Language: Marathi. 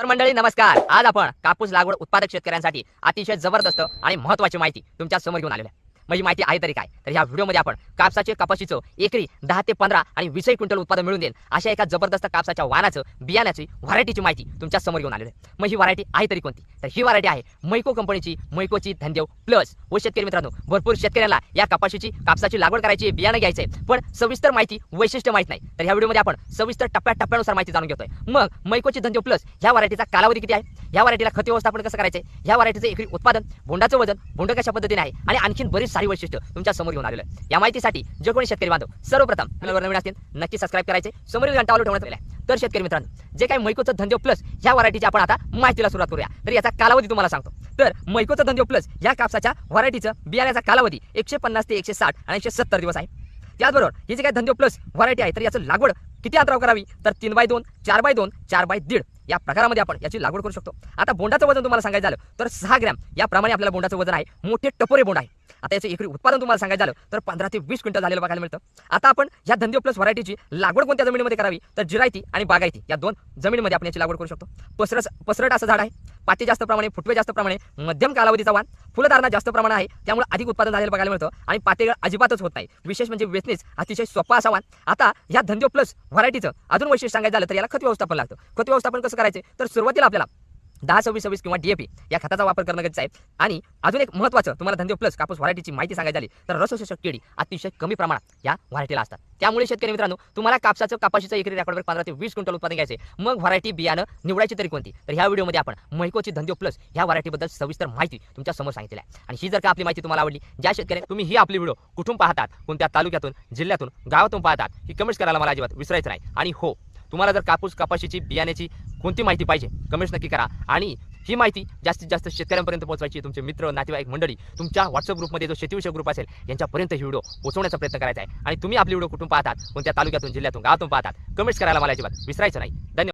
तर मंडळी नमस्कार. आज आपण कापूस लागवड उत्पादक शेतकऱ्यांसाठी अतिशय जबरदस्त आणि महत्वाची माहिती तुमच्यासमोर घेऊन आलेलो आहे. म्हणजे माहिती आहे तरी काय? तर ह्या व्हिडिओमध्ये आपण कापसाचे कपाशीचं एकरी दहा ते पंधरा आणि वीसही क्विंटल उत्पादन मिळून देईल अशा एका जबरदस्त कापसाच्या वाणाचं बियाण्याची व्हरायटीची माहिती तुमच्यासमोर घेऊन आलेली आहे. मग ही व्हरायटी आहे तरी कोणती? तर ही व्हरायटी आहे मैको कंपनीची मैकोची धनदेव प्लस. व शेतकरी मित्रांनो भरपूर शेतकऱ्यांना या कपाशीची कापसाची लागवड करायची बियाणं घ्यायचं आहे पण सविस्तर माहिती वैशिष्ट्य माहीत नाही. तर ह्या व्हिडिओमध्ये आपण सविस्तर टप्प्या टप्प्यानुसार माहिती जाणून घेतोय. मग मैकोची धनदेव प्लस ह्या व्हरायटीचा कालावधी किती आहे? ह्या व्हरायटीला खत व्यवस्थापन कसं करायचं ह्या व्हरायटीचं एकरी उत्पादन बोंडाचं वजन बोंड कशा पद्धतीने आहे? आणि आणखीन बरीच सारी वैशिष्ट्य तुमच्यासमोर घेऊन आलेलं आहे. या माहितीसाठी जे कोणी शेतकरी बांधव सर्वप्रथम चॅनलवर नवीन असतील नक्की सबस्क्राईब करायचे. समोरील घंटावर ठेवण्यात आलेला आहे. तर शेतकरी मित्रांनो जे काही मैकोचं धंदे प्लस ह्या व्हरायटीची आपण आता माहितीला सुरुवात करूया. तर याचा कालावधी तुम्हाला सांगतो. तर मैकोचं धंदे प्लस या कापसाच्या व्हरायटीचं बियाण्याचा कालावधी एकशे पन्नास ते एकशे साठ आणि एकशे सत्तर दिवस आहे. त्याचबरोबर ही जी काही धंदे प्लस व्हरायटी आहे तर याचं लागवड किती अंतराव करावी? तर तीन बाय दोन चार बाय दोन चार बाय दीड या प्रकारामध्ये आपण याची लागवड करू शकतो. आता बोंडाचं वजन तुम्हाला सांगायचं झालं तर सहा ग्रॅम याप्रमाणे आपल्याला बोंडाचं वजन आहे. मोठे टपोरे बोंड आहे. आता याचं एकरी उत्पादन तुम्हाला सांगायचं झालं तर पंधरा ते वीस क्विंटल झालेलं बघायला मिळतं. आता आपण या धंदे प्लस व्हरायटीची लागवड कोणत्या जमिनीमध्ये करावी? तर जिरायती आणि बागायती या दोन जमिनीमध्ये आपण याची लागवड करू शकतो. पसरस पसरट असं झाड आहे पाते जास्त प्रमाणे फुटवे जास्त प्रमाणे मध्यम कालावधीचा वाण फुलधारणा जास्त प्रमाण आहे त्यामुळे अधिक उत्पादन झालेलं बघायला मिळतं आणि पातेगळ अजिबातच होत नाही. विशेष म्हणजे वेचणीच अतिशय सोपा असा वाण आता या धंदे प्लस व्हरायटीचं अजून वैशिष्ट्य सांगायचं झालं तर याला खत व्यवस्थापन लागतं. खत व्यवस्थापन कसं करायचं? तर सुरुवातीला आपल्याला दहा सव्वीस सव्वीस किंवा डीएपी या खताचा वापर करणं गरजेचं आहे. आणि अजून एक महत्त्वाचं तुम्हाला धंदे प्लस कापूस व्हरायटीची माहिती सांगायची झाली तर रसशोषक किडी अतिशय कमी प्रमाणात या व्हरायटीला असतात. त्यामुळे शेतकरी मित्रांनो तुम्हाला कापसाचं कापाशीचं एकरी रेकॉर्डवर पंधरा ते वीस क्विंटल उत्पादन घ्यायचे मग व्हरायटी बियाणं निवडायची तरी कोणती? तर ह्या व्हिडिओमध्ये आपण मैकोची धंदे प्लस ह्या व्हरायटीबद्दल सविस्तर माहिती तुमच्यासमोर सांगितली आहे. आणि ही जर का आपली माहिती तुम्हाला आवडली ज्या शेतकऱ्यांनी तुम्ही ही आपली व्हिडिओ कुठून पाहतात कोणत्या तालुक्यातून जिल्ह्यातून गावातून पाहतात ही कमेंट्स करायला मला अजिबात विसरायचं नाही. आणि हो तुम्हाला जर कापूस कपाशीची बियाण्याची कोणती माहिती पाहिजे? कमेंट्स नक्की करा. आणि ही माहिती जास्तीत जास्त शेतकऱ्यांपर्यंत पोहोचवायची तुमचे मित्र नातेवाईक मंडळी तुमच्या व्हॉट्सअप ग्रुपमध्ये जो शेतीविषयक ग्रुप असेल यांच्यापर्यंत ही व्हिडिओ पोहोचवण्याचा प्रयत्न करायचा आहे. आणि तुम्ही आपली व्हिडिओ कुठून पाहतात? कोणत्या तालुक्यातून जिल्ह्यातून गावातून पाहतात? कमेंट्स करायला मला अजिबात विसरायचं नाही. धन्यवाद.